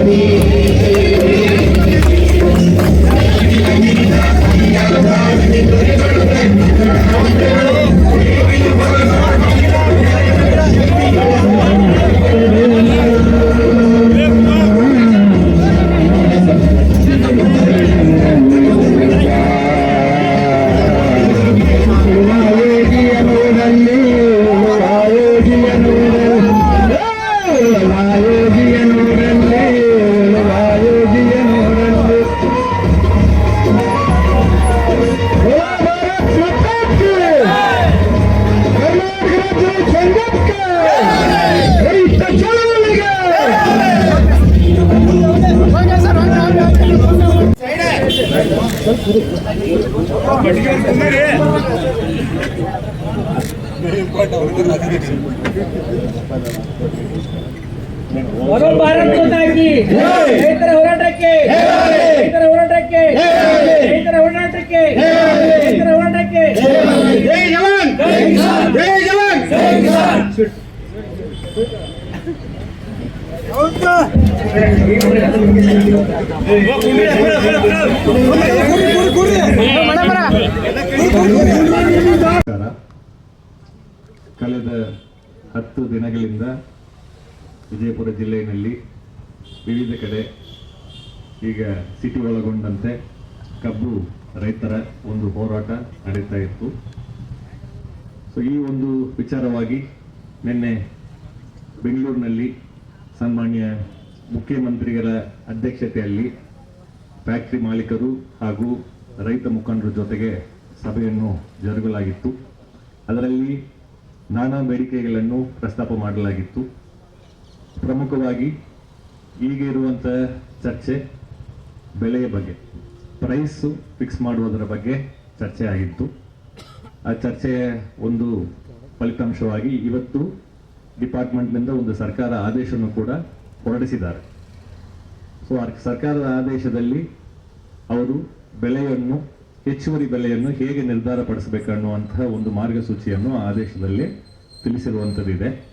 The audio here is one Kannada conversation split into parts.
me. ಬರೋ ಭಾರತ್ ಮಾತಾ ಕಿ ರೈತರ ಹೋರಾಟಕ್ಕೆ ರೈತರ ಹೋರಾಟಕ್ಕೆ ರೈತರ ಹೋರಾಟಕ್ಕೆ ರೈತರ ಹೋರಾಟಕ್ಕೆ ಜೈ ಜವಾನ್ ಜೈ ಜವಾನ್ ನಮಸ್ಕಾರ ಕಳೆದ ಹತ್ತು ದಿನಗಳಿಂದ ವಿಜಯಪುರ ಜಿಲ್ಲೆಯಲ್ಲಿ ವಿವಿಧ ಕಡೆ ಈಗ ಸಿಟಿ ಒಳಗೊಂಡಂತೆ ಕಬ್ಬು ರೈತರ ಒಂದು ಹೋರಾಟ ನಡೀತಾ ಇತ್ತು. ಸೊ ಈ ಒಂದು ವಿಚಾರವಾಗಿ ನಿನ್ನೆ ಬೆಂಗಳೂರಿನಲ್ಲಿ ಸನ್ಮಾನ್ಯ ಮುಖ್ಯಮಂತ್ರಿಗಳ ಅಧ್ಯಕ್ಷತೆಯಲ್ಲಿ ಫ್ಯಾಕ್ಟರಿ ಮಾಲೀಕರು ಹಾಗೂ ರೈತ ಮುಖಂಡರ ಜೊತೆಗೆ ಸಭೆಯನ್ನು ಜರುಗಲಾಗಿತ್ತು. ಅದರಲ್ಲಿ ನಾನಾ ಬೇಡಿಕೆಗಳನ್ನು ಪ್ರಸ್ತಾಪ ಮಾಡಲಾಗಿತ್ತು. ಪ್ರಮುಖವಾಗಿ ಈಗ ಇರುವಂಥ ಚರ್ಚೆ ಬೆಲೆಯ ಬಗ್ಗೆ ಪ್ರೈಸ್ ಫಿಕ್ಸ್ ಮಾಡುವುದರ ಬಗ್ಗೆ ಚರ್ಚೆ ಆಗಿತ್ತು. ಆ ಚರ್ಚೆಯ ಒಂದು ಫಲಿತಾಂಶವಾಗಿ ಇವತ್ತು ಡಿಪಾರ್ಟ್ಮೆಂಟ್ನಿಂದ ಒಂದು ಸರ್ಕಾರ ಆದೇಶವನ್ನು ಕೂಡ ಹೊರಡಿಸಿದ್ದಾರೆ. ಸೊ ಸರ್ಕಾರದ ಆದೇಶದಲ್ಲಿ ಅವರು ಬೆಲೆಯನ್ನು, ಹೆಚ್ಚುವರಿ ಬೆಲೆಯನ್ನು ಹೇಗೆ ನಿರ್ಧಾರ ಪಡಿಸಬೇಕನ್ನುವಂತಹ ಒಂದು ಮಾರ್ಗಸೂಚಿಯನ್ನು ಆ ಆದೇಶದಲ್ಲಿ ತಿಳಿಸಿರುವಂಥದ್ದಿದೆ.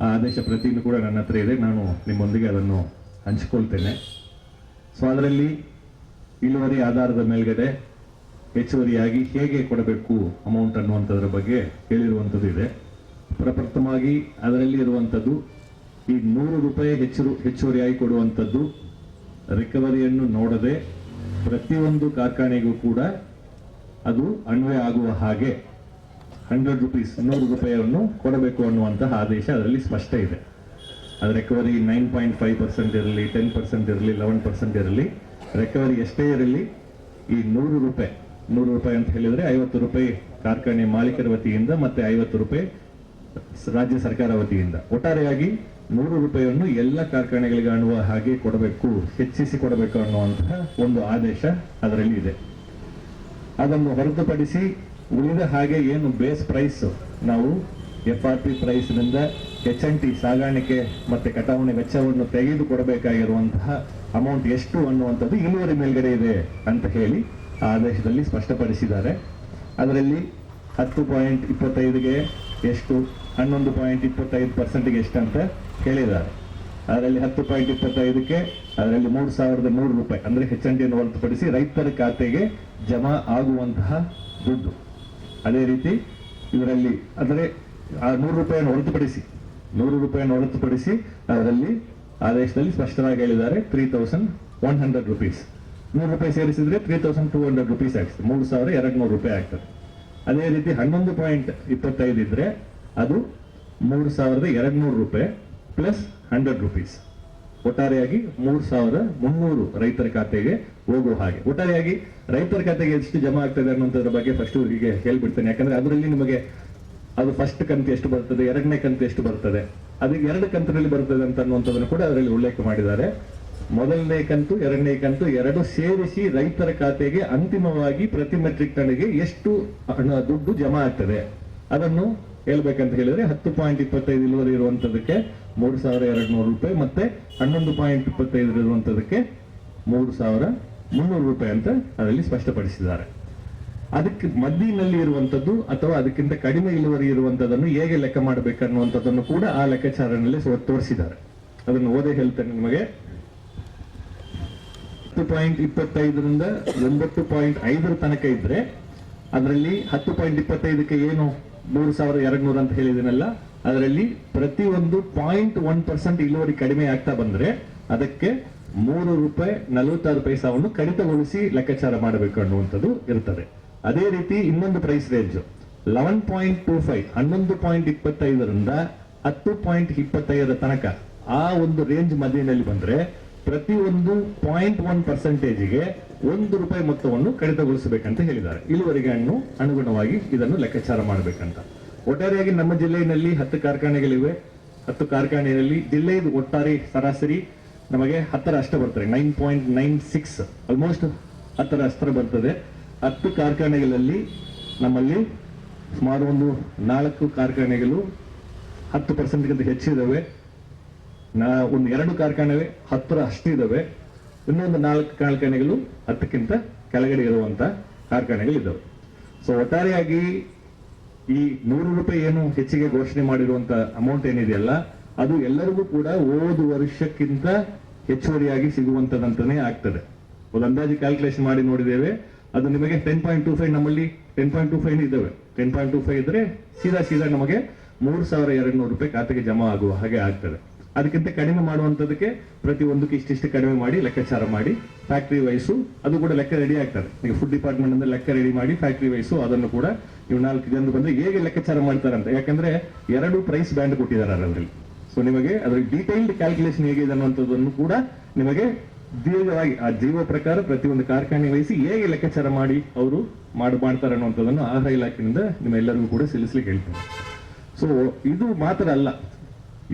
ಆ ಆದೇಶ ಪ್ರತಿಯೂ ಕೂಡ ನನ್ನ ಹತ್ರ ಇದೆ. ನಾನು ನಿಮ್ಮೊಂದಿಗೆ ಅದನ್ನು ಹಂಚಿಕೊಳ್ತೇನೆ. ಸೊ ಅದರಲ್ಲಿ ಇಳುವರಿ ಆಧಾರದ ಮೇಲ್ಗಡೆ ಹೆಚ್ಚುವರಿಯಾಗಿ ಹೇಗೆ ಕೊಡಬೇಕು ಅಮೌಂಟ್ ಅನ್ನುವಂಥದ್ರ ಬಗ್ಗೆ ಹೇಳಿರುವಂಥದ್ದು ಇದೆ ಪ್ರಪ್ರಥಮವಾಗಿ ಅದರಲ್ಲಿ ಇರುವಂಥದ್ದು ಈ ನೂರು ರೂಪಾಯಿ ಹೆಚ್ಚು ಹೆಚ್ಚುವರಿಯಾಗಿ ಕೊಡುವಂಥದ್ದು. ರಿಕವರಿಯನ್ನು ನೋಡದೆ ಪ್ರತಿಯೊಂದು ಕಾರ್ಖಾನೆಗೂ ಕೂಡ ಅದು ಅನ್ವಯ ಆಗುವ ಹಾಗೆ ಹಂಡ್ರೆಡ್ ರುಪೀಸ್ ನೂರು ರೂಪಾಯಿಯನ್ನು ಕೊಡಬೇಕು ಅನ್ನುವಂತಹ ಆದೇಶ ಅದರಲ್ಲಿ ಸ್ಪಷ್ಟ ಇದೆ. ಅದು recovery nine point five percent ಇರಲಿ ಟೆನ್ ಪರ್ಸೆಂಟ್ ಇರಲಿ ಲೆವೆನ್ ಪರ್ಸೆಂಟ್ ಇರಲಿ. ರಿಕವರಿ ಎಷ್ಟೇ ಇರಲಿ, ಈ ನೂರು ರೂಪಾಯಿ ನೂರು ರೂಪಾಯಿ ಅಂತ ಹೇಳಿದರೆ ಐವತ್ತು ರೂಪಾಯಿ ಕಾರ್ಖಾನೆ ಮಾಲೀಕರ ವತಿಯಿಂದ ಮತ್ತೆ ಐವತ್ತು ರೂಪಾಯಿ ರಾಜ್ಯ ಸರ್ಕಾರ ವತಿಯಿಂದ. ಒಟ್ಟಾರೆಯಾಗಿ ನೂರು ರೂಪಾಯಿಯನ್ನು ಎಲ್ಲ ಕಾರ್ಖಾನೆಗಳಿಗೆ ಅನ್ನುವ ಹಾಗೆ ಕೊಡಬೇಕು, ಹೆಚ್ಚಿಸಿ ಕೊಡಬೇಕು ಅನ್ನುವಂತಹ ಒಂದು ಆದೇಶ ಅದರಲ್ಲಿ ಇದೆ. ಅದನ್ನು ಹೊರತುಪಡಿಸಿ ಉಳಿದ ಹಾಗೆ ಏನು ಬೇಸ್ ಪ್ರೈಸ್, ನಾವು ಎಫ್ ಆರ್ ಪಿ ಪ್ರೈಸ್ನಿಂದ ಎಚ್ ಎನ್ ಟಿ ಸಾಗಾಣಿಕೆ ಮತ್ತೆ ಕಟಾವಣೆ ವೆಚ್ಚವನ್ನು ತೆಗೆದುಕೊಡಬೇಕಾಗಿರುವಂತಹ ಅಮೌಂಟ್ ಎಷ್ಟು ಅನ್ನುವಂಥದ್ದು ಇಳುವರಿ ಮೇಲ್ಗಡೆ ಇದೆ ಅಂತ ಹೇಳಿ ಆ ಆದೇಶದಲ್ಲಿ ಸ್ಪಷ್ಟಪಡಿಸಿದ್ದಾರೆ. ಅದರಲ್ಲಿ ಹತ್ತು ಪಾಯಿಂಟ್ ಇಪ್ಪತ್ತೈದುಗೆ ಎಷ್ಟು ಹನ್ನೊಂದು ಪಾಯಿಂಟ್ ಇಪ್ಪತ್ತೈದು ಪರ್ಸೆಂಟ್ಗೆ ಎಷ್ಟು ಅಂತ ಹೇಳಿದ್ದಾರೆ ಅದರಲ್ಲಿ ಹತ್ತು ಪಾಯಿಂಟ್ ಇಪ್ಪತ್ತೈದಕ್ಕೆ, ಅದರಲ್ಲಿ ಮೂರು ಸಾವಿರದ ನೂರು ರೂಪಾಯಿ, ಅಂದ್ರೆ ಹೆಚ್ ಎನ್ ಟಿಯನ್ನು ಹೊರತುಪಡಿಸಿ ರೈತರ ಖಾತೆಗೆ ಜಮಾ ಆಗುವಂತಹ ದುಡ್ಡು. ಅದೇ ರೀತಿ ಇದರಲ್ಲಿ, ಅಂದರೆ ಆ ನೂರು ರೂಪಾಯಿಯನ್ನು ಹೊರತುಪಡಿಸಿ, ನೂರು ರೂಪಾಯಿಯನ್ನು ಹೊರತುಪಡಿಸಿ ಅದರಲ್ಲಿ ಆದೇಶದಲ್ಲಿ ಸ್ಪಷ್ಟವಾಗಿ ಹೇಳಿದ್ದಾರೆ three thousand one hundred rupees ನೂರು ರೂಪಾಯಿ ಸೇರಿಸಿದ್ರೆ three thousand two hundred rupees ಆಗ್ತದೆ ಮೂರು ಸಾವಿರ ಎರಡು ನೂರು ರೂಪಾಯಿ ಆಗ್ತದೆ. ಅದೇ ರೀತಿ ಹನ್ನೊಂದು ಪಾಯಿಂಟ್ ಇಪ್ಪತ್ತೈದು ಇದ್ರೆ ಅದು ಮೂರು ಸಾವಿರದ ಎರಡು ನೂರು ರೂಪಾಯಿ ಪ್ಲಸ್ ಹಂಡ್ರೆಡ್ ರುಪೀಸ್ ಒಟ್ಟಾರೆಯಾಗಿ ಮೂರು ಸಾವಿರ ಮುನ್ನೂರು ರೈತರ ಖಾತೆಗೆ ಹೋಗುವ ಹಾಗೆ. ಒಟ್ಟಾರೆಯಾಗಿ ರೈತರ ಖಾತೆಗೆ ಎಷ್ಟು ಜಮಾ ಆಗ್ತದೆ ಅನ್ನೋದ್ರ ಬಗ್ಗೆ ಫಸ್ಟ್ ಹೀಗೆ ಹೇಳ್ಬಿಡ್ತೇನೆ. ಯಾಕಂದ್ರೆ ಅದರಲ್ಲಿ ನಿಮಗೆ ಅದು ಫಸ್ಟ್ ಕಂತು ಎಷ್ಟು ಬರ್ತದೆ, ಎರಡನೇ ಕಂತು ಎಷ್ಟು ಬರ್ತದೆ, ಅದು ಎರಡು ಕಂತಿನಲ್ಲಿ ಬರ್ತದೆ ಅಂತ ಅನ್ನುವಂಥದ್ದನ್ನು ಕೂಡ ಅದರಲ್ಲಿ ಉಲ್ಲೇಖ ಮಾಡಿದ್ದಾರೆ. ಮೊದಲನೇ ಕಂತು, ಎರಡನೇ ಕಂತು ಎರಡು ಸೇರಿಸಿ ರೈತರ ಖಾತೆಗೆ ಅಂತಿಮವಾಗಿ ಪ್ರತಿ ಮೆಟ್ರಿಕ್ ಟನ್ಗೆ ಎಷ್ಟು ಹಣ, ದುಡ್ಡು ಜಮಾ ಆಗ್ತದೆ. ಅದನ್ನು ಹೇಳ್ಬೇಕಂತ ಹೇಳಿದ್ರೆ ಹತ್ತು ಪಾಯಿಂಟ್ ಇಪ್ಪತ್ತೈದು ಇಳುವರಿ ಇರುವಂತದಕ್ಕೆ ಮೂರು ಸಾವಿರ ಎರಡು ನೂರು ರೂಪಾಯಿ ಮತ್ತೆ ಹನ್ನೊಂದು ಪಾಯಿಂಟ್ ಇಪ್ಪತ್ತೈದು ಇರುವಂತದಕ್ಕೆ ಮೂರು ಸಾವಿರ ಮುನ್ನೂರು ರೂಪಾಯಿ ಅಂತ ಅದರಲ್ಲಿ ಸ್ಪಷ್ಟಪಡಿಸಿದ್ದಾರೆ. ಅದಕ್ಕೆ ಮದ್ದಿನಲ್ಲಿ ಇರುವಂತದ್ದು ಅಥವಾ ಅದಕ್ಕಿಂತ ಕಡಿಮೆ ಇಳುವರಿ ಇರುವಂತದನ್ನು ಹೇಗೆ ಲೆಕ್ಕ ಮಾಡಬೇಕನ್ನುವಂಥದ್ದನ್ನು ಕೂಡ ಆ ಲೆಕ್ಕಾಚಾರನಲ್ಲಿ ತೋರಿಸಿದ್ದಾರೆ. ಅದನ್ನು ಓದೇ ಹೇಳ್ತೇನೆ ನಿಮಗೆ. ಹತ್ತು ಪಾಯಿಂಟ್ ಇಪ್ಪತ್ತೈದರಿಂದ ಒಂಬತ್ತು ಪಾಯಿಂಟ್ ಐದರ ತನಕ ಇದ್ರೆ ಅದರಲ್ಲಿ ಹತ್ತು ಪಾಯಿಂಟ್ ಇಪ್ಪತ್ತೈದಕ್ಕೆ ಏನು ಮೂರು ಸಾವಿರದ ಎರಡು ನೂರು ಅಂತ ಹೇಳಿದನಲ್ಲ ಅದರಲ್ಲಿ ಪ್ರತಿ ಒಂದು ಪಾಯಿಂಟ್ ಒನ್ ಪರ್ಸೆಂಟ್ ಇಳುವರಿ ಕಡಿಮೆ ಆಗ್ತಾ ಬಂದ್ರೆ ಅದಕ್ಕೆ ಮೂರು ರೂಪಾಯಿ, ನಲವತ್ತಾರು ಪೈಸಾವನ್ನು ಕಡಿತಗೊಳಿಸಿ ಲೆಕ್ಕಾಚಾರ ಮಾಡಬೇಕು ಅನ್ನುವಂಥದ್ದು ಇರ್ತದೆ. ಅದೇ ರೀತಿ ಇನ್ನೊಂದು price range eleven point two five ಹನ್ನೊಂದು ಪಾಯಿಂಟ್ ಇಪ್ಪತ್ತೈದರಿಂದ ಹತ್ತು ಪಾಯಿಂಟ್ ಇಪ್ಪತ್ತೈದರ ತನಕ ಆ ಒಂದು ರೇಂಜ್ ಮಧ್ಯದಲ್ಲಿ ಬಂದ್ರೆ ಪ್ರತಿ ಒಂದು ಪಾಯಿಂಟ್ ಒನ್ ಪರ್ಸೆಂಟೇಜ್ಗೆ ಒಂದು ರೂಪಾಯಿ ಮೊತ್ತವನ್ನು ಕಡಿತಗೊಳಿಸಬೇಕಂತ ಹೇಳಿದ್ದಾರೆ. ಇಳುವರಿಗೆ ಹಣ್ಣು ಅನುಗುಣವಾಗಿ ಇದನ್ನು ಲೆಕ್ಕಾಚಾರ ಮಾಡಬೇಕಂತ. ಒಟ್ಟಾರೆಯಾಗಿ ನಮ್ಮ ಜಿಲ್ಲೆಯಲ್ಲಿ ಹತ್ತು ಕಾರ್ಖಾನೆಗಳಿವೆ. ಹತ್ತು ಕಾರ್ಖಾನೆಯಲ್ಲಿ ಜಿಲ್ಲೆಯದು ಒಟ್ಟಾರೆ ಸರಾಸರಿ ನಮಗೆ ಹತ್ತರ ಅಷ್ಟ ಬರ್ತದೆ. Nine point nine six almost ಹತ್ತರ ಅಷ್ಟರ ಬರ್ತದೆ. ಹತ್ತು ಕಾರ್ಖಾನೆಗಳಲ್ಲಿ ನಮ್ಮಲ್ಲಿ ಸುಮಾರು ಒಂದು ನಾಲ್ಕು ಕಾರ್ಖಾನೆಗಳು ಹತ್ತು ಪರ್ಸೆಂಟ್ಗಿಂತ ಹೆಚ್ಚಿದ್ದಾವೆ ನಾ, ಒಂದು ಎರಡು ಕಾರ್ಖಾನೆ ಹತ್ತರ ಅಷ್ಟಿದಾವೆ. ಇನ್ನೊಂದು ನಾಲ್ಕು ಕಾರ್ಖಾನೆಗಳು ಹತ್ತಕ್ಕಿಂತ ಕೆಳಗಡೆ ಇರುವಂತ ಕಾರ್ಖಾನೆಗಳಿದ್ದವು ಸೊ ಒಟ್ಟಾರೆಯಾಗಿ ಈ ನೂರು ರೂಪಾಯಿ ಏನು ಹೆಚ್ಚಿಗೆ ಘೋಷಣೆ ಮಾಡಿರುವಂತ ಅಮೌಂಟ್ ಏನಿದೆಯಲ್ಲ, ಅದು ಎಲ್ಲರಿಗೂ ಕೂಡ ಓದು ವರ್ಷಕ್ಕಿಂತ ಹೆಚ್ಚುವರಿಯಾಗಿ ಸಿಗುವಂತದಂತಾನೆ ಆಗ್ತದೆ. ಒಂದು ಅಂದಾಜು ಕ್ಯಾಲ್ಕುಲೇಷನ್ ಮಾಡಿ ನೋಡಿದ್ದೇವೆ. ಅದು ನಿಮಗೆ ಟೆನ್ ಪಾಯಿಂಟ್ ಟೂ ಫೈವ್ ನಮ್ಮಲ್ಲಿ ಟೆನ್ ಪಾಯಿಂಟ್ ಟು ಫೈವ್ ಇದ್ದಾವೆ. ಟೆನ್ ಪಾಯಿಂಟ್ ಟು ಫೈವ್ ಇದ್ರೆ ಸೀದಾ ಸೀದಾ ನಮಗೆ ಮೂರು ಸಾವಿರ ಎರಡು ನೂರು ರೂಪಾಯಿ ಖಾತೆಗೆ ಜಮಾ ಆಗುವ ಹಾಗೆ ಆಗ್ತದೆ. ಅದಕ್ಕಿಂತ ಕಡಿಮೆ ಮಾಡುವಂತದಕ್ಕೆ ಪ್ರತಿ ಒಂದಕ್ಕೆ ಇಷ್ಟಿಷ್ಟು ಕಡಿಮೆ ಮಾಡಿ, ಲೆಕ್ಕಾಚಾರ ಮಾಡಿ ಫ್ಯಾಕ್ಟರಿ ವೈಸು ಅದು ಕೂಡ ಲೆಕ್ಕ ರೆಡಿ ಆಗ್ತದೆ. ಈಗ ಫುಡ್ ಡಿಪಾರ್ಟ್ಮೆಂಟ್ ಅಂದ್ರೆ ಲೆಕ್ಕ ರೆಡಿ ಮಾಡಿ ಫ್ಯಾಕ್ಟರಿ ವೈಸು ಅದನ್ನು ಕೂಡ ನೀವು ನಾಲ್ಕು ಜನ ಬಂದ್ರೆ ಹೇಗೆ ಲೆಕ್ಕಾಚಾರ ಮಾಡ್ತಾರೆ ಅಂತ ಯಾಕಂದ್ರೆ ಎರಡು ಪ್ರೈಸ್ ಬ್ಯಾಂಡ್ ಕೊಟ್ಟಿದ್ದಾರೆ ಅದರಲ್ಲಿ. ಸೊ ನಿಮಗೆ ಅದರ ಡೀಟೈಲ್ಡ್ ಕ್ಯಾಲ್ಕುಲೇಷನ್ ಹೇಗೆ ಇದೆ ಅನ್ನುವಂಥದ್ದನ್ನು ಕೂಡ ನಿಮಗೆ ದೀರ್ಘವಾಗಿ ಆ ಜೀವ ಪ್ರಕಾರ ಪ್ರತಿಯೊಂದು ಕಾರ್ಖಾನೆ ವಹಿಸಿ ಹೇಗೆ ಲೆಕ್ಕಾಚಾರ ಮಾಡಿ ಅವರು ಮಾಡಿ, ಮಾಡ್ತಾರೆ ಅನ್ನುವಂಥದ್ದನ್ನು ಆಹಾರ ಇಲಾಖೆಯಿಂದ ನಿಮ್ಮೆಲ್ಲರಿಗೂ ಕೂಡ ಸಲ್ಲಿಸ್ಲಿಕ್ಕೆ ಹೇಳ್ತೇನೆ. ಸೊ ಇದು ಮಾತ್ರ ಅಲ್ಲ.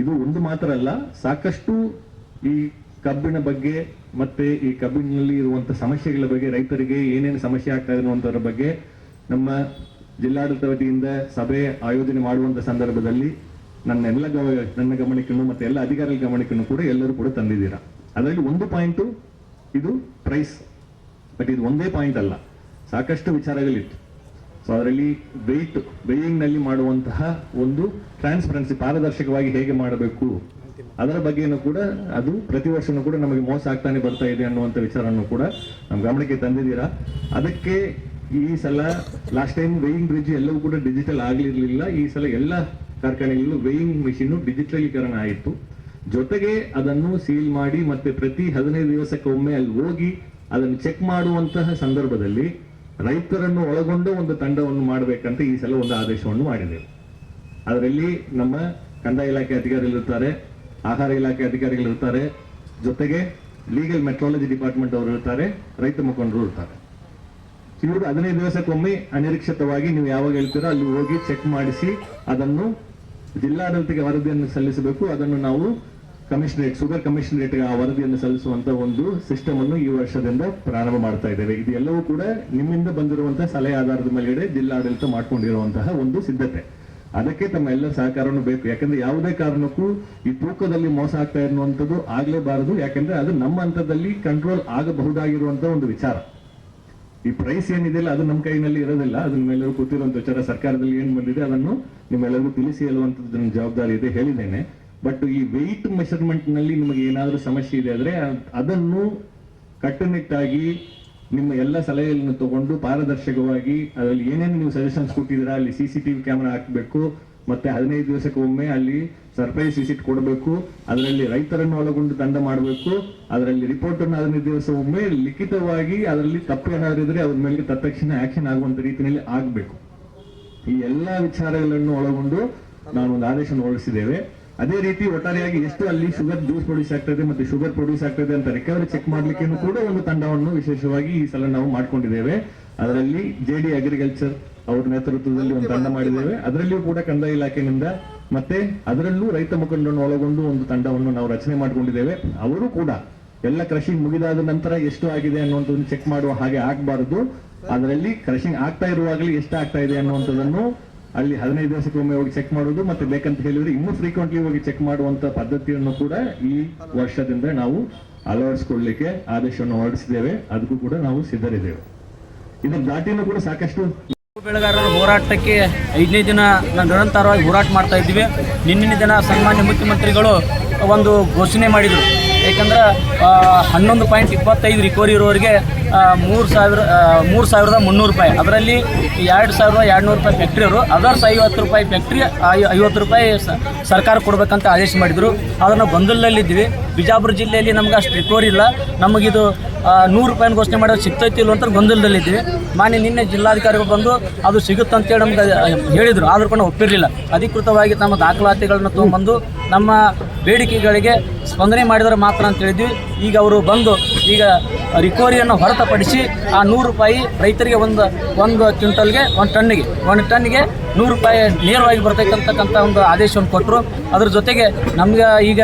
ಇದು ಒಂದು ಮಾತ್ರ ಅಲ್ಲ, ಸಾಕಷ್ಟು ಈ ಕಬ್ಬಿನ ಬಗ್ಗೆ ಮತ್ತೆ ಈ ಕಬ್ಬಿನಲ್ಲಿ ಇರುವಂತ ಸಮಸ್ಯೆಗಳ ಬಗ್ಗೆ, ರೈತರಿಗೆ ಏನೇನು ಸಮಸ್ಯೆ ಆಗ್ತಾ ಅನ್ನುವಂಥದ್ರ ಬಗ್ಗೆ ನಮ್ಮ ಜಿಲ್ಲಾಡಳಿತ ವತಿಯಿಂದ ಸಭೆ ಆಯೋಜನೆ ಮಾಡುವಂತ ಸಂದರ್ಭದಲ್ಲಿ ನನ್ನ ಎಲ್ಲ ನನ್ನ ಗಮನಕ್ಕೂ ಮತ್ತೆ ಎಲ್ಲ ಅಧಿಕಾರಿಗಳ ಗಮನಕ್ಕೂ ಕೂಡ ಎಲ್ಲರೂ ಕೂಡ ತಂದಿದ್ದೀರಾ. ಅದರಲ್ಲಿ ಒಂದು ಪಾಯಿಂಟು, ಇದು ಪ್ರೈಸ್ ಬಟ್ ಇದು ಒಂದೇ ಪಾಯಿಂಟ್ ಅಲ್ಲ. ಸಾಕಷ್ಟು ವಿಚಾರಗಳಿತ್ತು. ಸೊ ಅದರಲ್ಲಿ ವೆಯ್ಟ್ ವೇಯಿಂಗ್ನಲ್ಲಿ ಮಾಡುವಂತಹ ಒಂದು ಟ್ರಾನ್ಸ್ಪರೆನ್ಸಿ ಪಾರದರ್ಶಕವಾಗಿ ಹೇಗೆ ಮಾಡಬೇಕು? ಅದರ ಬಗ್ಗೆಯೂ ಕೂಡ ಅದು ಪ್ರತಿ ವರ್ಷನೂ ಕೂಡ ನಮಗೆ ಮೋಸ ಆಗ್ತಾನೆ ಬರ್ತಾ ಇದೆ ಅನ್ನುವಂಥ ವಿಚಾರವನ್ನು ಕೂಡ ನಮ್ಮ ಗಮನಕ್ಕೆ ತಂದಿದ್ದೀರಾ? ಅದಕ್ಕೆ ಈ ಸಲ ಲಾಸ್ಟ್ ಟೈಮ್ ವೇಯಿಂಗ್ ಬ್ರಿಡ್ಜ್ ಎಲ್ಲವೂ ಕೂಡ ಡಿಜಿಟಲ್ ಆಗಲಿರ್ಲಿಲ್ಲ. ಈ ಸಲ ಎಲ್ಲ ಕಾರ್ಖಾನೆಗಳಲ್ಲೂ ವೇಯಿಂಗ್ ಮಿಷಿನ್ ಡಿಜಿಟಲೀಕರಣ ಆಯಿತು. ಜೊತೆಗೆ ಅದನ್ನು ಸೀಲ್ ಮಾಡಿ ಮತ್ತೆ ಪ್ರತಿ ಹದಿನೈದು ದಿವಸಕ್ಕೊಮ್ಮೆ ಅಲ್ಲಿ ಹೋಗಿ ಅದನ್ನು ಚೆಕ್ ಮಾಡುವಂತಹ ಸಂದರ್ಭದಲ್ಲಿ ರೈತರನ್ನು ಒಳಗೊಂಡ ಒಂದು ತಂಡವನ್ನು ಮಾಡಬೇಕಂತ ಈ ಸಲ ಒಂದು ಆದೇಶವನ್ನು ಮಾಡಿದ್ದೇವೆ. ಅದರಲ್ಲಿ ನಮ್ಮ ಕಂದಾಯ ಇಲಾಖೆ ಅಧಿಕಾರಿಗಳಿರ್ತಾರೆ, ಆಹಾರ ಇಲಾಖೆ ಅಧಿಕಾರಿಗಳಿರ್ತಾರೆ, ಜೊತೆಗೆ ಲೀಗಲ್ ಮೆಟ್ರಾಲಜಿ ಡಿಪಾರ್ಟ್ಮೆಂಟ್ ಅವರು ಇರ್ತಾರೆ, ರೈತ ಮುಖಂಡರು ಇರ್ತಾರೆ. ಇವರು ಹದಿನೈದು ದಿವಸಕ್ಕೊಮ್ಮೆ ಅನಿರೀಕ್ಷಿತವಾಗಿ ನೀವು ಯಾವಾಗ ಹೇಳ್ತೀರೋ ಅಲ್ಲಿ ಹೋಗಿ ಚೆಕ್ ಮಾಡಿಸಿ ಅದನ್ನು ಜಿಲ್ಲಾಡಳಿತಕ್ಕೆ ವರದಿಯನ್ನು ಸಲ್ಲಿಸಬೇಕು, ಅದನ್ನು ನಾವು ಕಮಿಷನರೇಟ್ ಶುಗರ್ ಕಮಿಷನರೇಟ್ ಆ ವರದಿಯನ್ನು ಸಲ್ಲಿಸುವಂತ ಒಂದು ಸಿಸ್ಟಮ್ ಅನ್ನು ಈ ವರ್ಷದಿಂದ ಪ್ರಾರಂಭ ಮಾಡ್ತಾ ಇದ್ದೇವೆ. ಇದೆಲ್ಲವೂ ಕೂಡ ನಿಮ್ಮಿಂದ ಬಂದಿರುವಂತಹ ಸಲಹೆ ಆಧಾರದ ಮೇಲೆಗಡೆ ಜಿಲ್ಲಾಡಳಿತ ಮಾಡಿಕೊಂಡಿರುವಂತಹ ಒಂದು ಸಿದ್ಧತೆ. ಅದಕ್ಕೆ ತಮ್ಮ ಎಲ್ಲ ಸಹಕಾರವನ್ನು ಬೇಕು. ಯಾಕಂದ್ರೆ ಯಾವುದೇ ಕಾರಣಕ್ಕೂ ಈ ತೂಕದಲ್ಲಿ ಮೋಸ ಆಗ್ತಾ ಇರುವಂತದ್ದು ಆಗ್ಲೇಬಾರದು. ಯಾಕಂದ್ರೆ ಅದು ನಮ್ಮ ಹಂತದಲ್ಲಿ ಕಂಟ್ರೋಲ್ ಆಗಬಹುದಾಗಿರುವಂತಹ ಒಂದು ವಿಚಾರ. ಈ ಪ್ರೈಸ್ ಏನಿದೆಯಲ್ಲ ಅದು ನಮ್ಮ ಕೈನಲ್ಲಿ ಇರೋದಿಲ್ಲ. ಅದನ್ನ ಮೇಲೆ ಕೂತಿರುವಂತ ವಿಚಾರ ಸರ್ಕಾರದಲ್ಲಿ ಏನ್ ಬಂದಿದೆ ಅದನ್ನು ನಿಮ್ಮೆಲ್ಲರಿಗೂ ತಿಳಿಸಿ ಹೇಳುವಂತದ್ದು ಜವಾಬ್ದಾರಿ ಇದೆ. ಹೇಳಿದ್ದೇನೆ. ಬಟ್ ಈ ವೆಯ್ಟ್ ಮೆಷರ್ಮೆಂಟ್ನಲ್ಲಿ ನಿಮಗೆ ಏನಾದರೂ ಸಮಸ್ಯೆ ಇದೆ ಆದ್ರೆ ಅದನ್ನು ಕಟ್ಟುನಿಟ್ಟಾಗಿ ನಿಮ್ಮ ಎಲ್ಲ ಸಲಹೆಯನ್ನು ತಗೊಂಡು ಪಾರದರ್ಶಕವಾಗಿ ಅದರಲ್ಲಿ ಏನೇನು ನೀವು ಸಜೆಷನ್ಸ್ ಕೊಟ್ಟಿದ್ದೀರಾ, ಅಲ್ಲಿ ಸಿ ಸಿ ಟಿವಿ ಕ್ಯಾಮರಾ ಹಾಕಬೇಕು, ಮತ್ತೆ ಹದಿನೈದು ದಿವಸಕ್ಕೆ ಒಮ್ಮೆ ಅಲ್ಲಿ ಸರ್ಪ್ರೈಸ್ ವಿಸಿಟ್ ಕೊಡಬೇಕು, ಅದರಲ್ಲಿ ರೈತರನ್ನು ಒಳಗೊಂಡು ತಂಡ ಮಾಡಬೇಕು, ಅದರಲ್ಲಿ ರಿಪೋರ್ಟ್ ಅನ್ನು ಹದಿನೈದು ದಿವಸ ಒಮ್ಮೆ ಲಿಖಿತವಾಗಿ ಅದರಲ್ಲಿ ತಪ್ಪು ಏನಾದ್ರು ಇದ್ರೆ ಅದ್ರ ಮೇಲೆ ತತ್ಕ್ಷಣ ಆಕ್ಷನ್ ಆಗುವಂತ ರೀತಿಯಲ್ಲಿ ಆಗಬೇಕು. ಈ ಎಲ್ಲ ವಿಚಾರಗಳನ್ನು ಒಳಗೊಂಡು ನಾನು ಒಂದು ಆದೇಶ ಹೊರಡಿಸಿದ್ದೇವೆ. ಅದೇ ರೀತಿ ಒಟ್ಟಾರೆಯಾಗಿ ಎಷ್ಟು ಅಲ್ಲಿ ಶುಗರ್ ಜ್ಯೂಸ್ ಪ್ರೊಡ್ಯೂಸ್ ಆಗ್ತದೆ ಮತ್ತೆ ಶುಗರ್ ಪ್ರೊಡ್ಯೂಸ್ ಆಗ್ತದೆ ಅಂತ ರಿಕವರಿ ಚೆಕ್ ಮಾಡ್ಲಿಕ್ಕೆ ಕೂಡ ಒಂದು ತಂಡವನ್ನು ವಿಶೇಷವಾಗಿ ಈ ಸಲ ನಾವು ಮಾಡ್ಕೊಂಡಿದ್ದೇವೆ. ಅದರಲ್ಲಿ ಜೆ ಡಿ ಅಗ್ರಿಕಲ್ಚರ್ ಅವ್ರ ನೇತೃತ್ವದಲ್ಲಿ ಒಂದು ತಂಡ ಮಾಡಿದ್ದೇವೆ. ಅದರಲ್ಲಿಯೂ ಕೂಡ ಕಂದಾಯ ಇಲಾಖೆಯಿಂದ ಮತ್ತೆ ಅದರಲ್ಲೂ ರೈತ ಮುಖಂಡರನ್ನು ಒಳಗೊಂಡು ಒಂದು ತಂಡವನ್ನು ನಾವು ರಚನೆ ಮಾಡ್ಕೊಂಡಿದ್ದೇವೆ. ಅವರು ಕೂಡ ಎಲ್ಲ ಕೃಷಿ ಮುಗಿದಾದ ನಂತರ ಎಷ್ಟು ಆಗಿದೆ ಅನ್ನುವಂಥದ್ದನ್ನು ಚೆಕ್ ಮಾಡುವ ಹಾಗೆ ಆಗಬಾರದು. ಅದರಲ್ಲಿ ಕ್ರಷಿಂಗ್ ಆಗ್ತಾ ಇರುವಾಗಲೇ ಎಷ್ಟು ಆಗ್ತಾ ಇದೆ ಅನ್ನುವಂಥದ್ದನ್ನು ಅಲ್ಲಿ ಹದಿನೈದು ದಿವಸಕ್ಕೊಮ್ಮೆ ಹೋಗಿ ಚೆಕ್ ಮಾಡುವುದು ಮತ್ತೆ ಬೇಕಂತ ಹೇಳಿದ್ರೆ ಇನ್ನೂ ಫ್ರೀಕ್ವೆಂಟ್ಲಿ ಹೋಗಿ ಚೆಕ್ ಮಾಡುವಂತ ಪದ್ಧತಿಯನ್ನು ಕೂಡ ಈ ವರ್ಷದಿಂದ ನಾವು ಅಳವಡಿಸಿಕೊಳ್ಳಲಿಕ್ಕೆ ಆದೇಶವನ್ನು ಹೊರಡಿಸಿದ್ದೇವೆ. ಅದಕ್ಕೂ ಕೂಡ ನಾವು ಸಿದ್ಧರಿದ್ದೇವೆ. ಇದರ ದಾಟಿನೂ ಕೂಡ ಸಾಕಷ್ಟು ಬೆಳೆಗಾರರ ಹೋರಾಟಕ್ಕೆ ಐದನೇ ದಿನ ನಿರಂತರವಾಗಿ ಹೋರಾಟ ಮಾಡ್ತಾ ಇದ್ದೀವಿ. ನಿನ್ನಿನ ದಿನ ಸನ್ಮಾನ್ಯ ಮುಖ್ಯಮಂತ್ರಿಗಳು ಒಂದು ಘೋಷಣೆ ಮಾಡಿದರು. ಯಾಕಂದ್ರೆ ಹನ್ನೊಂದು ಪಾಯಿಂಟ್ ಇಪ್ಪತ್ತೈದು ರಿಕವರಿ ಇರೋರಿಗೆ ಮೂರು ಸಾವಿರ ಮೂರು ಸಾವಿರದ ಮುನ್ನೂರು ರೂಪಾಯಿ. ಅದರಲ್ಲಿ ಎರಡು ಸಾವಿರದ ಎರಡು ನೂರು ರೂಪಾಯಿ ಫ್ಯಾಕ್ಟ್ರಿಯವರು ಅದರ್ಸ್ ಐವತ್ತು ರೂಪಾಯಿ ಫ್ಯಾಕ್ಟ್ರಿ ಐವತ್ತು ರೂಪಾಯಿ ಸರ್ಕಾರ ಕೊಡಬೇಕಂತ ಆದೇಶ ಮಾಡಿದರು. ಅದನ್ನು ಗೊಂದಲದಲ್ಲಿದ್ವಿ ಬಿಜಾಪುರ ಜಿಲ್ಲೆಯಲ್ಲಿ ನಮ್ಗೆ ಅಷ್ಟು ರಿಕವರಿ ಇಲ್ಲ. ನಮಗಿದು ನೂರು ರೂಪಾಯಿನ ಘೋಷಣೆ ಮಾಡೋದು ಸಿಗ್ತೈತಿ ಇಲ್ಲ ಅಂತ ಗೊಂದಲದಲ್ಲಿದ್ವಿ ಮಾನ್ಯ ನಿನ್ನೆ ಜಿಲ್ಲಾಧಿಕಾರಿಗಳು ಬಂದು ಅದು ಸಿಗುತ್ತಂತೇಳಿ ನಮ್ಗೆ ಹೇಳಿದರು. ಆದರೂ ಕೂಡ ಒಪ್ಪಿರಲಿಲ್ಲ. ಅಧಿಕೃತವಾಗಿ ತಮ್ಮ ದಾಖಲಾತಿಗಳನ್ನ ತೊಗೊಂಬಂದು ನಮ್ಮ ಬೇಡಿಕೆಗಳಿಗೆ ಸ್ಪಂದನೆ ಮಾಡಿದರೆ ಮಾತ್ರ ಅಂತ ಹೇಳಿದ್ವಿ. ಈಗ ಅವರು ಬಂದು ಈಗ ರಿಕವರಿಯನ್ನು ಹೊರತುಪಡಿಸಿ ಆ ನೂರು ರೂಪಾಯಿ ರೈತರಿಗೆ ಒಂದು ಒಂದು ಕ್ವಿಂಟಲ್ಗೆ ಒಂದು ಟನ್ನಿಗೆ ಒಂದು ಟನ್ನಿಗೆ ನೂರು ರೂಪಾಯಿ ನೇರವಾಗಿ ಬರ್ತಕ್ಕಂತಕ್ಕಂಥ ಒಂದು ಆದೇಶವನ್ನು ಕೊಟ್ಟರು. ಅದ್ರ ಜೊತೆಗೆ ನಮ್ಗೆ ಈಗ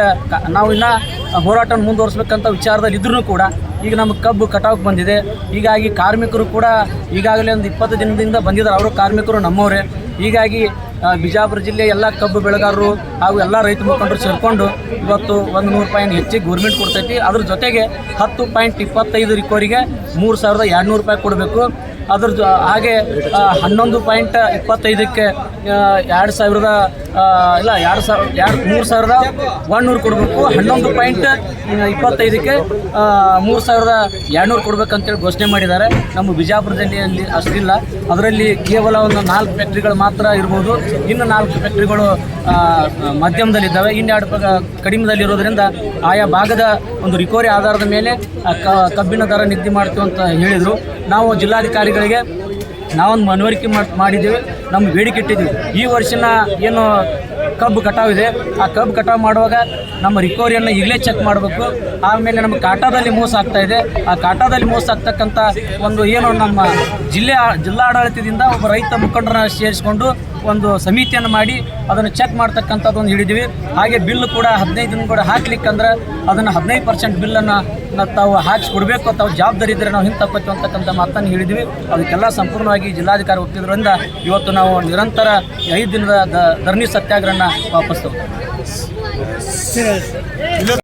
ನಾವು ಇನ್ನೂ ಹೋರಾಟ ಮುಂದುವರಿಸ್ಬೇಕಂತ ವಿಚಾರದಲ್ಲಿ ಇದ್ರೂ ಕೂಡ ಈಗ ನಮಗೆ ಕಬ್ಬು ಕಟಾವ್ಗೆ ಬಂದಿದೆ. ಹೀಗಾಗಿ ಕಾರ್ಮಿಕರು ಕೂಡ ಈಗಾಗಲೇ ಒಂದು ಇಪ್ಪತ್ತು ದಿನದಿಂದ ಬಂದಿದ್ದಾರೆ. ಅವರು ಕಾರ್ಮಿಕರು ನಮ್ಮವರೇ. ಹೀಗಾಗಿ ಬಿಜಾಪುರ ಜಿಲ್ಲೆ ಎಲ್ಲ ಕಬ್ಬು ಬೆಳೆಗಾರರು ಹಾಗೂ ಎಲ್ಲ ರೈತ ಮುಖಂಡರು ಸೇರಿಕೊಂಡು ಇವತ್ತು ಒಂದು ನೂರು ರೂಪಾಯಿನ ಹೆಚ್ಚಿಗೆ ಗೌರ್ಮೆಂಟ್ ಕೊಡ್ತೈತಿ. ಅದ್ರ ಜೊತೆಗೆ ಹತ್ತು ಪಾಯಿಂಟ್ ಇಪ್ಪತ್ತೈದು ರಿಕೋರಿಗೆ ಮೂರು ಸಾವಿರದ ಎರಡುನೂರು ರೂಪಾಯಿ ಕೊಡಬೇಕು. ಅದ್ರ ಜೊ, ಹಾಗೆ ಹನ್ನೊಂದು ಪಾಯಿಂಟ್ ಇಪ್ಪತ್ತೈದಕ್ಕೆ ಎರಡು ಸಾವಿರದ ಇಲ್ಲ, ಎರಡು ಸಾವಿರ, ಎರಡು, ಮೂರು ಸಾವಿರದ ಒಂದುನೂರು ಕೊಡಬೇಕು. ಹನ್ನೊಂದು ಪಾಯಿಂಟ್ ಇಪ್ಪತ್ತೈದಕ್ಕೆ ಮೂರು ಸಾವಿರದ ಎರಡುನೂರು ಕೊಡ್ಬೇಕಂತೇಳಿ ಘೋಷಣೆ ಮಾಡಿದ್ದಾರೆ. ನಮ್ಮ ಬಿಜಾಪುರದಲ್ಲಿ ಅಲ್ಲಿ ಅಷ್ಟಿಲ್ಲ. ಅದರಲ್ಲಿ ಕೇವಲ ಒಂದು ನಾಲ್ಕು ಫ್ಯಾಕ್ಟ್ರಿಗಳು ಮಾತ್ರ ಇರ್ಬೋದು. ಇನ್ನು ನಾಲ್ಕು ಫ್ಯಾಕ್ಟ್ರಿಗಳು ಮಧ್ಯಮದಲ್ಲಿದ್ದಾವೆ. ಇನ್ನೆರಡು ಕಡಿಮೆದಲ್ಲಿರೋದ್ರಿಂದ ಆಯಾ ಭಾಗದ ಒಂದು ರಿಕವರಿ ಆಧಾರದ ಮೇಲೆ ಕಬ್ಬಿನ ದರ ನಿಗದಿ ಮಾಡ್ತೀವಿ ಅಂತ ಹೇಳಿದರು. ನಾವು ಜಿಲ್ಲಾಧಿಕಾರಿಗಳಿಗೆ ನಾವೊಂದು ಮನವರಿಕೆ ಮಾಡಿದ್ದೇವೆ ನಮ್ಮ ಬೇಡಿಕೆ ಇಟ್ಟಿದ್ದೀವಿ. ಈ ವರ್ಷನ ಏನು ಕಬ್ಬು ಕಟಾವಿದೆ ಆ ಕಬ್ಬು ಕಟಾವು ಮಾಡುವಾಗ ನಮ್ಮ ರಿಕವರಿಯನ್ನು ಈಗಲೇ ಚೆಕ್ ಮಾಡಬೇಕು. ಆಮೇಲೆ ನಮ್ಮ ಕಾಟಾದಲ್ಲಿ ಮೋಸ ಆಗ್ತಾ ಇದೆ. ಆ ಕಾಟಾದಲ್ಲಿ ಮೋಸ ಆಗ್ತಕ್ಕಂಥ ಒಂದು ಏನು ನಮ್ಮ ಜಿಲ್ಲೆ, ಜಿಲ್ಲಾಡಳಿತದಿಂದ ಒಬ್ಬ ರೈತ ಮುಖಂಡರನ್ನ ಸೇರಿಸಿಕೊಂಡು ಒಂದು ಸಮಿತಿಯನ್ನು ಮಾಡಿ ಅದನ್ನು ಚೆಕ್ ಮಾಡ್ತಕ್ಕಂಥದ್ದೊಂದು ಹಿಡಿದೀವಿ. ಹಾಗೆ ಬಿಲ್ ಕೂಡ ಹದಿನೈದು ದಿನ ಕೂಡ ಹಾಕ್ಲಿಕ್ಕಂದ್ರೆ ಅದನ್ನು ಹದಿನೈದು ಪರ್ಸೆಂಟ್ ಬಿಲ್ಲನ್ನು ತಾವು ಹಾಕಿ ಕೊಡಬೇಕು ತಾವು ಜವಾಬ್ದಾರಿ ಇದ್ದರೆ ನಾವು ಹಿಂತಪ್ಪತ್ತು ಅಂತಕ್ಕಂಥ ಮಾತನ್ನು ಹೇಳಿದ್ವಿ. ಅದಕ್ಕೆಲ್ಲ ಸಂಪೂರ್ಣವಾಗಿ ಜಿಲ್ಲಾಧಿಕಾರಿ ಒಪ್ಪಿದ್ರಿಂದ ಇವತ್ತು ನಾವು ನಿರಂತರ ಐದು ದಿನದ ಧರಣಿ ಸತ್ಯಾಗ್ರಹನ ವಾಪಸ್